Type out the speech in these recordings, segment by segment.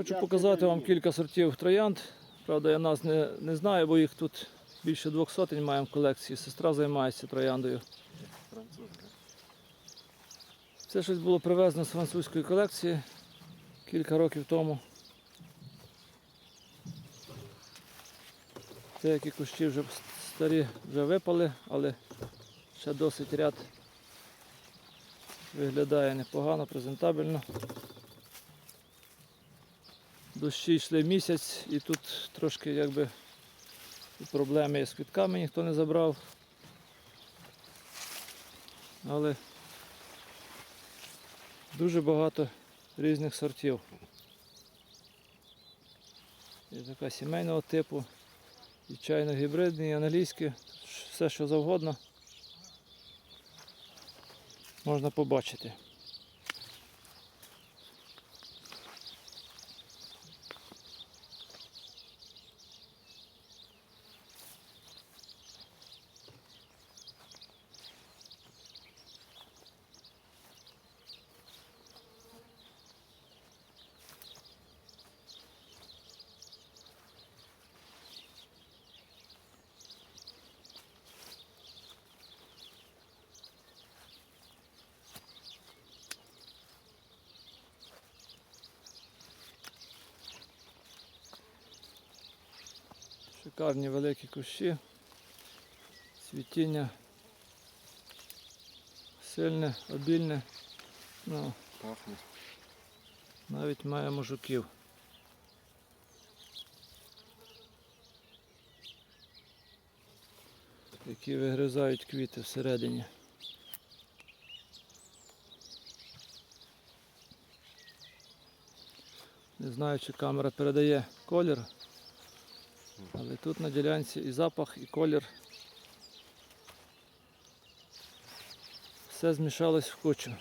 Хочу показати вам кілька сортів троянд. Правда, я нас не, не знаю, бо їх тут більше двох сотень маємо в колекції. Сестра займається трояндою. Це щось було привезено з французької колекції кілька років тому. Деякі кущі вже старі вже випали, але ще досить ряд виглядає непогано, презентабельно. Дощі йшли місяць і тут трошки якби проблеми з квітками, ніхто не забрав. Але Дуже багато різних сортів. Є така сімейного типу, і чайно-гібридні, і англійські, все що завгодно можна побачити. Шикарні великі кущі, цвітіння сильне, обільне, ну, Пахне. навіть маємо жуків. Які вигризають квіти всередині. Не знаю, чи камера передає колір, але тут на ділянці і запах, і колір. Все змішалось в кучу.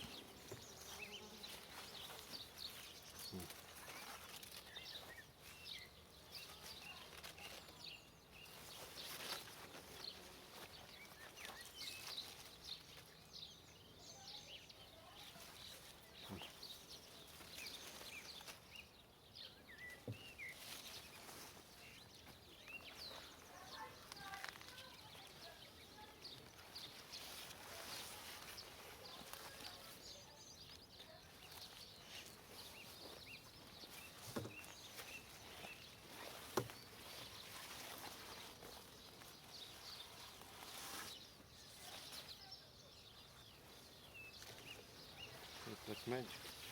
outros médicos.